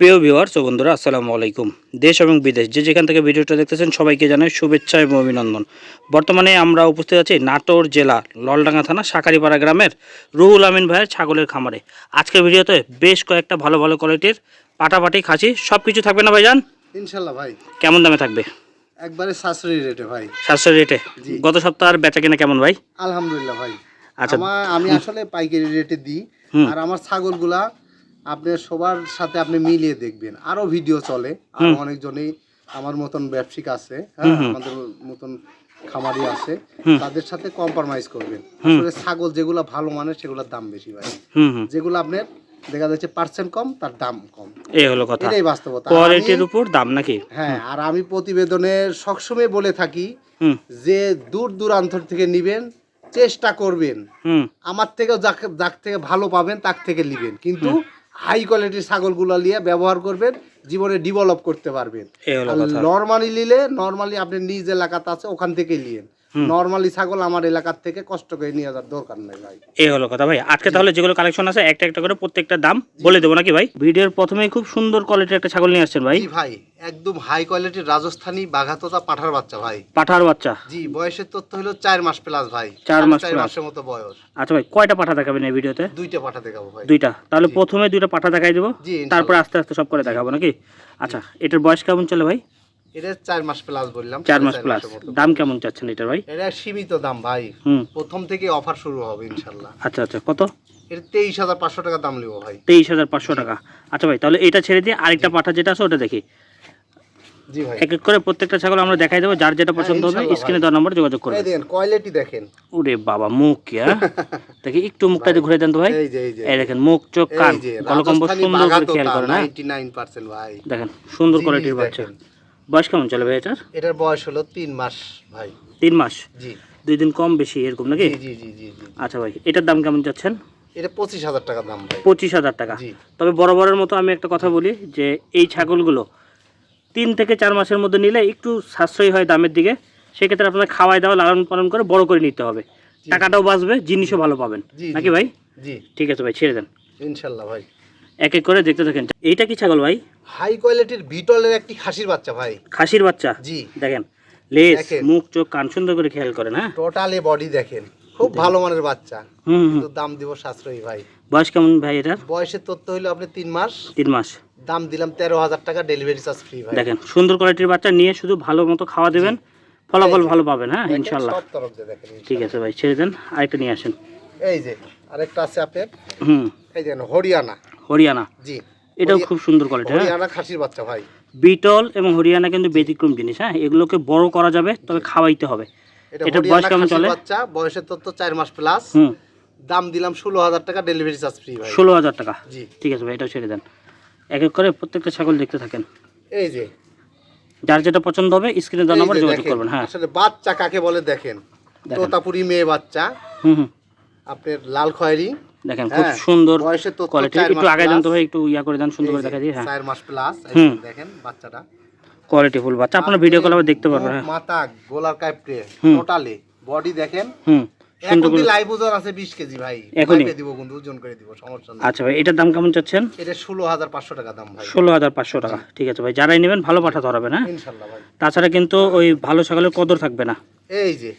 প্রিয় ভিউয়ার্স ও বন্ধুরা আসসালামু আলাইকুম। দেশ এবং বিদেশ যে যেখান থেকে ভিডিওটা দেখতেছেন সবাইকে জানাই শুভেচ্ছা এবং অভিনন্দন। বর্তমানে আমরা উপস্থিত আছি নাটোর জেলা ললডাঙ্গা থানা সাকারিপাড়া গ্রামের রুহুল আমিন ভাইয়ের ছাগলের খামারে। আজকের ভিডিওতে বেশ কয়েকটা ভালো ভালো কোয়ালিটির পাটাপাটি খাসি সব কিছু থাকবে না ভাইজান? ইনশাল্লাহ ভাই। কেমন দামে থাকবে? একবারে সাশ্রয়ী রেটে ভাই। সাতশো রেটে। গত সপ্তাহের বেচা কিনা কেমন ভাই? আলহামদুলিল্লাহ ভাই। আচ্ছা। আমি আসলে পাইকারি রেটে দিই। আর আমার ছাগলগুলা আপনি সবার সাথে আপনি মিলিয়ে দেখবেন। আরও ভিডিও চলে। আর অনেকজনই আমার মতন ব্যবসায়িক আছে হ্যাঁ? আমাদের মতন খামারি আছে। তাদের সাথে কম্প্রোমাইজ করবেন। আসলে ছাগল যেগুলা ভালো মানের সেগুলোর দাম বেশি ভাই। যেগুলো আপনার দেখা যাচ্ছে পার্সেন্ট কম তার দাম কম। এই হলো কথা। এটাই বাস্তবতা। কোয়ালিটির উপর দাম নাকি? হ্যাঁ আর আমি প্রতিবেদনে সবসময় বলে থাকি যে দূর দূরান্ত থেকে নিবেন চেষ্টা করবেন। আমার থেকেও যাকে যাক থেকে ভালো পাবেন তার থেকে নিবেন। কিন্তু হাই কোয়ালিটির ছাগলগুলো নিয়ে ব্যবহার করবেন জীবনে ডেভেলপ করতে পারবেন। নর্মালি নিলে নর্মালি আপনি নিজ এলাকাতে আছে ওখান থেকে নিয়েন। নর্মালি ছাগল আমার এলাকার থেকে কষ্ট করে নিয়ে যাওয়ার দরকার নেই ভাই। এই হলো কথা ভাই আজকে তাহলে যেগুলো কালেকশন আছে একটা একটা করে প্রত্যেকটা দাম বলে দেবো নাকি ভাই? ভিডিওর প্রথমেই খুব সুন্দর কোয়ালিটির একটা ছাগল নিয়ে আসছেন ভাই। ভাই একদম হাই কোয়ালিটির রাজস্থানী বাঘাতোতা পাঠার বাচ্চা ভাই। পাঠার বাচ্চা। জি বয়সের তথ্য হলো চার মাস প্লাস ভাই। চার মাস চার মাসের মতো বয়স। আচ্ছা ভাই কয়টা পাঠা দেখাবেন এই ভিডিওতে? দুইটা পাঠা দেখাবো ভাই। দুইটা। তাহলে প্রথমে দুইটা পাঠা দেখাই দেবো। তারপরে আস্তে আস্তে সব করে দেখাবো নাকি? আচ্ছা এটার বয়স কেমন চলে ভাই? এটা চার মাস প্লাস বললাম। চার মাস প্লাস দাম কেমন চাচ্ছেন এটার ভাই? এটা সীমিত দাম ভাই। প্রথম থেকে অফার শুরু হবে ইনশাল্লাহ। আচ্ছা আচ্ছা কত? এটা তেইশ হাজার পাঁচশো টাকা দাম নেব ভাই। তেইশ হাজার পাঁচশো টাকা। আচ্ছা ভাই তাহলে এটা ছেড়ে দিয়ে আরেকটা পাঠা যেটা আছে ওটা দেখি। এক এক করে প্রত্যেকটা ছাগল আমরা দেখাই দেবো যার যেটা পছন্দ হবে স্ক্রিনে দেওয়ার নম্বর যোগাযোগ এই দেখেন কোয়ালিটি দেখেন। ওরে বাবা মুখ কি হ্যাঁ? দেখি একটু মুখটা ঘুরে দেন তো ভাই। এই দেখেন মুখ চোখ কান গলকম্ব সুন্দর করে খেয়াল করেন হ্যাঁ? দেখেন সুন্দর কোয়ালিটির বাচ্চা। বয়স কেমন চলে ভাই এটার? এটার বয়স হলো তিন মাস ভাই। তিন মাস? জি। দুই দিন কম বেশি এরকম নাকি? জি জি জি জি জি। আচ্ছা ভাই এটার দাম কেমন যাচ্ছেন? এটা পঁচিশ হাজার টাকা দাম ভাই। পঁচিশ হাজার টাকা। তবে বরাবরের মতো আমি একটা কথা বলি যে এই ছাগলগুলো তিন থেকে চার মাসের মধ্যে নিলে একটু সাশ্রয়ী হয় দামের দিকে। সেক্ষেত্রে আপনার খাওয়াই দাওয়া লালন পালন করে বড় করে নিতে হবে। টাকাটাও বাঁচবে জিনিসও ভালো পাবেন। নাকি ভাই? জি। ঠিক আছে ভাই ছেড়ে দেন। ইনশাল্লাহ ভাই। এক এক করে দেখতে থাকেন। এইটা কি ছাগল ভাই? হাই কোয়ালিটির বিটলের একটি খাসির বাচ্চা ভাই। খাসির বাচ্চা? জি। দেখেন লেজ। মুখ চোখ কান সুন্দর করে খেয়াল করেন হ্যাঁ? টোটালি বডি দেখেন। খুব ভালো মানের বাচ্চা। হুম হুম। কিন্তু দাম দিব সাশ্রয়ী ভাই। বয়স কেমন ভাই এটার? বয়সের তথ্য হইল আপনি তিন মাস। তিন মাস। দাম দিলাম তেরো হাজার টাকা ডেলিভারি চার্জ ফ্রি ভাই। দেখেন সুন্দর কোয়ালিটির বাচ্চা নিয়ে শুধু ভালো মতো খাওয়া দেবেন। ফলাফল ভালো পাবেন হ্যাঁ ইনশাল্লাহ সব তরফ দিয়ে দেখেন ঠিক আছে ভাই ছেড়ে দেন আরেকটা নিয়ে আসেন। এই যে আরেকটা আছে আপনার। হুম। এই দেখেন হরিয়ানা। হরিয়ানা। জি। এটাও খুব সুন্দর কোয়ালিটি হ্যাঁ? হরিয়ানা খাসির বাচ্চা ভাই। বিটল এবং হরিয়ানা কিন্তু ব্যতিক্রম জিনিস হ্যাঁ? এগুলোকে বড় করা যাবে তবে খাওয়াইতে হবে। এটা বয়স কেমন চলে? বাচ্চা বয়সের তথ্য চার মাস প্লাস হুম। দাম দিলাম ষোলো হাজার টাকা ডেলিভারি চার্জ ফ্রি ভাই। ষোলো হাজার টাকা? জি। ঠিক আছে ভাই এটাও ছেড়ে দেন। এক এক করে প্রত্যেকটা ছাগল দেখতে থাকেন। এই যে। যার যেটা পছন্দ হবে স্ক্রিনে দেওয়ার এই নাম্বার যোগাযোগ করবেন হ্যাঁ। আসলে বাচ্চা কাকে বলে দেখেন। তোতাপুরি মেয়ে বাচ্চা। হুম হুম। আপনার লাল খয়েরি দেখেন খুব হ্যাঁ, সুন্দর কোয়ালিটি একটু আগে দেন তো plus। ভাই একটু ইয়া করে দেন সুন্দর করে দেখা দিই হ্যাঁ। চার মাস প্লাস। দেখেন বাচ্চাটা। কোয়ালিটি ফুল বাচ্চা আপনার ভিডিও কল আবার দেখতে পারবেন হ্যাঁ। মাথা গোলার কাইপটে। টোটালি বডি দেখেন হুম লাইভ ওজন আছে বিশ কেজি ভাই এখনই? দিব ওজন করে দিব সমস্যা আচ্ছা ভাই এটার দাম কেমন চাচ্ছেন? এটা ষোলো হাজার পাঁচশো টাকা দাম ভাই। টাকা ঠিক আছে ভাই যারাই নেবেন ভালো পাঠা ধরাবেন হ্যাঁ। ভাই। তাছাড়া কিন্তু ওই ভালো ছাগলের কদর থাকবে না। এই যে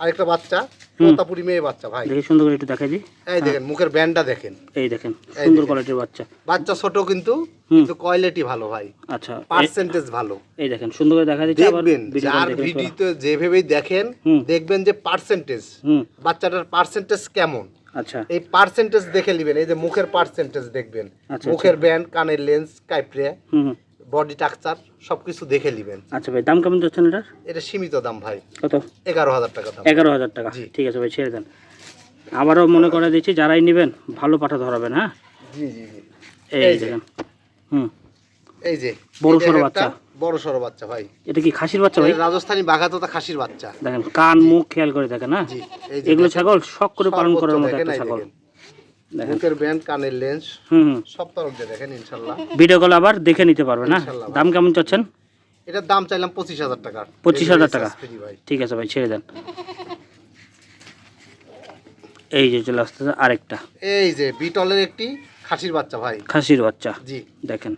আরেকটা বাচ্চা। তোতাপুরি মেয়ে বাচ্চা ভাই। দেখি সুন্দর করে একটু দেখাই দিই। এই দেখেন মুখের ব্যান্ডটা দেখেন। এই দেখেন সুন্দর কোয়ালিটির বাচ্চা। বাচ্চা ছোট কিন্তু কিন্তু কোয়ালিটি ভালো ভাই। আচ্ছা পার্সেন্টেজ ভালো। এই দেখেন সুন্দর করে দেখা দিচ্ছে আবার দেখে ভিডিওতে যেভাবেই দেখেন দেখবেন যে পার্সেন্টেজ বাচ্চাটার পার্সেন্টেজ কেমন? আচ্ছা। এই পার্সেন্টেজ দেখে নেবেন এই যে মুখের পার্সেন্টেজ দেখবেন। আচ্ছা, মুখের ব্যান্ড কানের লেন্স কাইপ্রে হুম হুম। বডি টাকচার সবকিছু দেখে নেবেন। আচ্ছা ভাই দাম কেমন যাচ্ছেন এটার? এটা সীমিত দাম ভাই। কত? এগারো হাজার টাকা দাম। এগারো হাজার টাকা। ঠিক আছে ভাই ছেড়ে দেন। আবারও মনে করে দিচ্ছি যারাই নেবেন ভালো পাঠা ধরাবেন হ্যাঁ? জি জি জি। এই। দেখেন। হুম। এই যে। বড় এটা সড়ো বাচ্চা। বড় সড়ো বাচ্চা ভাই। এটা কি খাসির বাচ্চা ভাই? এটা রাজস্থানী বাঘাতোতা খাসির বাচ্চা। দেখেন কান মুখ খেয়াল করে দেখেন হ্যাঁ? জি। এই যে এগুলো ছাগল শখ করে পালন করার মতো একটা ছাগল। ব্যান্ড কানের লেন্স হুম সব দিয়ে দেখেন ইনশাল্লাহ। ভিডিও কল আবার দেখে নিতে পারবেন না? দাম কেমন চাচ্ছেন? এটার দাম চাইলাম পঁচিশ হাজার টাকা। 25,000 টাকা। ফ্রি ভাই। ঠিক আছে ভাই ছেড়ে দেন। এই যে চলে আসতেছে আরেকটা। এই যে বিটলের একটি খাসির বাচ্চা ভাই। খাসির বাচ্চা। জি। দেখেন।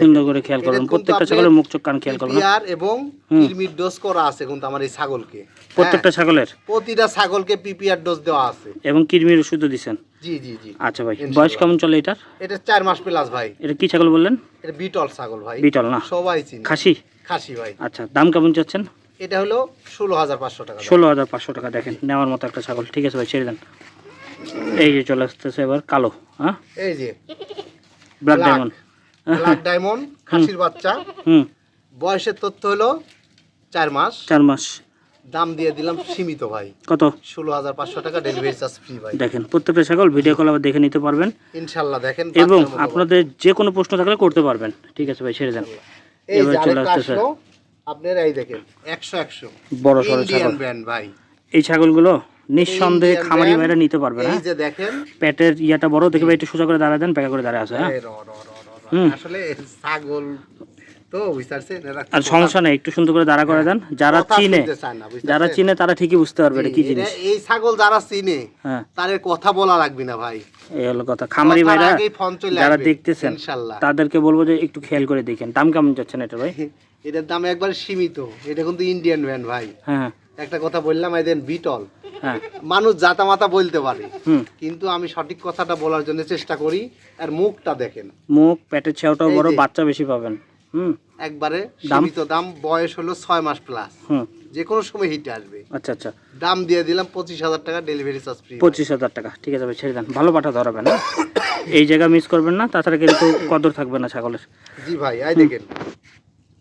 সুন্দর করে খেয়াল করবেন। প্রত্যেকটা ছাগলের মুখ চোখ কান খেয়াল করবেন। পিপিআর এবং। কিরমির ডোজ করা আছে কিন্তু আমার এই ছাগলকে। প্রত্যেকটা ছাগলের? হ্যাঁ, প্রতিটা ছাগলকে পিপিআর ডোজ দেওয়া আছে। এবং কিরমির ওষুধও দিচ্ছেন জি জি জি। আচ্ছা ভাই বয়স কেমন চলে এটার? এটা চার মাস প্লাস ভাই। এটা কি ছাগল বললেন? এটা বিটল ছাগল ভাই। বিটল না? সবাই চিনি। খাসি? খাসি ভাই। আচ্ছা দাম কেমন চাচ্ছেন? এটা হলো ষোলো হাজার পাঁচশো টাকা ষোলো হাজার পাঁচশো টাকা দেখেন নেওয়ার মতো একটা ছাগল। ঠিক আছে ভাই ছেড়ে দেন। এই যে চলে আসতেছে এবার কালো হ্যাঁ? এই যে ব্ল্যাক ডায়মন্ড ব্ল্যাক ডায়মন্ড খাসির বাচ্চা। হুম। বয়সের তথ্য হলো চার মাস। চার মাস। দাম দিয়ে দিলাম সীমিত ভাই। কত? ষোলো হাজার পাঁচশো টাকা ডেলিভারি চার্জ ফ্রি ভাই। দেখেন প্রত্যেকটা ছাগল ভিডিও কল আবার দেখে নিতে পারবেন। ইনশাল্লাহ দেখেন এবং আপনাদের যে কোনো প্রশ্ন থাকলে করতে পারবেন। ঠিক আছে ভাই ছেড়ে দেন। এবার চলে আসতেছে। আসলো আপনার এই দেখেন একশো একশো। বড় সড়ো ছাগল। ভাই। এই ছাগলগুলো নিঃসন্দেহে খামারি ভাইরা নিতে পারবে না এই যে দেখেন। পেটের ইয়াটা বড় দেখে ভাই একটু সোজা করে দাঁড়ায় দেন প্যাকা করে দাঁড়ায় আছে হ্যাঁ? আসলে ছাগল তো বুঝতে পারছেন এরা আর সমস্যা নেই একটু সুন্দর করে দাঁড়া করে দেন। যারা চিনে শুনতে চায় না, বুঝতে যারা চিনে তারা ঠিকই বুঝতে পারবে এটা কি জিনিস। এই ছাগল যারা চিনে হ্যাঁ। তাদের কথা বলা লাগবে না ভাই। এই হলো কথা। খামারি ভাইরা যারা দেখতেছেন তাদেরকে বলব যে একটু খেয়াল করে দেখেন। দাম কেমন যাচ্ছেন এটা ভাই? এটার দাম একবার সীমিত। এটা কিন্তু ইন্ডিয়ান ব্র্যান্ড ভাই। হ্যাঁ একটা কথা বললাম এদের বিটল। হ্যাঁ মানুষ জাতা মাতা বলতে পারে। কিন্তু আমি সঠিক কথাটা বলার জন্য চেষ্টা করি আর মুখটা দেখেন। মুখ পেটের ছেউটাও বড় বাচ্চা বেশি পাবেন। হুম। একবারে? সীমিত দাম বয়স হলো ছয় মাস প্লাস হুম। যে কোনো সময় হিটে আসবে। আচ্ছা আচ্ছা। দাম দিয়ে দিলাম পঁচিশ হাজার টাকা ডেলিভারি চার্জ ফ্রি পঁচিশ হাজার টাকা। ঠিক আছে ভাই ছেড়ে দেন। ভালো পাঠা ধরাবেন হ্যাঁ? এই জায়গা মিস করবেন না তাছাড়া কিন্তু কদর থাকবে না ছাগলের। জি ভাই এই দেখেন।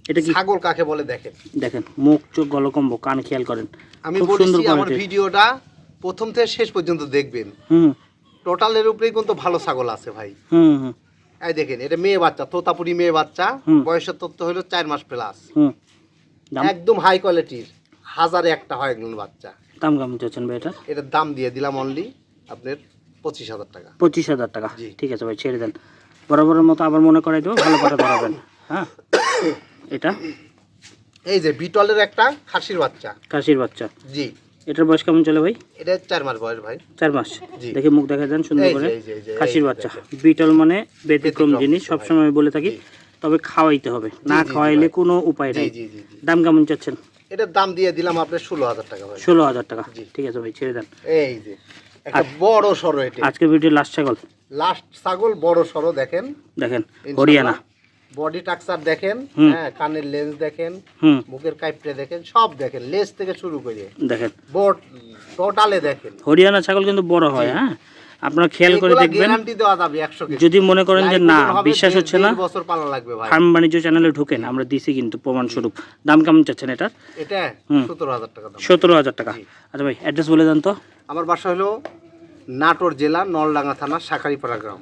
এটা কি? ছাগল কাকে বলে দেখেন। দেখেন মুখ চোখ গলকম্ব কান খেয়াল করেন। আমি বলেছি আমার ভিডিওটা প্রথম থেকে শেষ পর্যন্ত দেখবেন। হুম। টোটালের উপরেই কিন্তু ভালো ছাগল আছে ভাই। হুম হুম। এই দেখেন এটা মেয়ে বাচ্চা তোতাপুরি মেয়ে বাচ্চা। বয়সের তথ্য হলো চার মাস প্লাস একদম হাই কোয়ালিটির হাজারে একটা হয় একজন বাচ্চা। দাম কেমন চাচ্ছেন ভাই এটা? এটার দাম দিয়ে দিলাম অনলি আপনার পঁচিশ হাজার টাকা। পঁচিশ হাজার টাকা। ঠিক আছে ভাই ছেড়ে দেন। বরাবরের মতো আবার মনে করাই দেবো ভালো পাঠা ধরাবেন। হ্যাঁ? এটা? এই যে বিটলের একটা খাসির বাচ্চা। কাশির বাচ্চা। জি। এটার বয়স কেমন চলে ভাই? এটা চার মাস বয়স ভাই। চার মাস? দেখে মুখ দেখা দেন সুন্দর করে। খাসির বাচ্চা। বিটল মানে ব্যতিক্রম জিনিস সবসময় বলে থাকি তবে খাওয়াইতে হবে। না খাওয়াইলে কোনো উপায় নেই। দাম কেমন চাচ্ছেন? এটার দাম দিয়ে দিলাম আপনার ষোলো হাজার টাকা ভাই। ষোলো হাজার টাকা। ঠিক আছে ভাই ছেড়ে দেন। এই যে একটা বড় সরো এটা। আজকে ভিডিও লাস্ট ছাগল? লাস্ট ছাগল বড় সরো দেখেন। দেখেন হরিয়ানা। বডি টাকচার দেখেন হ্যাঁ কানের লেন্স দেখেন মুখের কাইপটে দেখেন সব দেখেন লেজ থেকে শুরু করে দেখেন। বোট টোটালে দেখেন। হরিয়ানা ছাগল কিন্তু বড় হয় হ্যাঁ? আপনারা খেয়াল করে দেখবেন যদি মনে করেন যে না বিশ্বাস হচ্ছে না বছর পালা লাগবে ফার্ম বাণিজ্য চ্যানেলে ঢুকেন আমরা দিছি কিন্তু প্রমাণ স্বরূপ দাম কেমন চাচ্ছেন এটা এটা সতেরো হাজার টাকা দাম। হাজার টাকা। আচ্ছা ভাই অ্যাড্রেস বলে দেন তো। আমার বাসা হলো নাটোর জেলা নলডাঙ্গা থানা শাখারিপাড়া গ্রাম।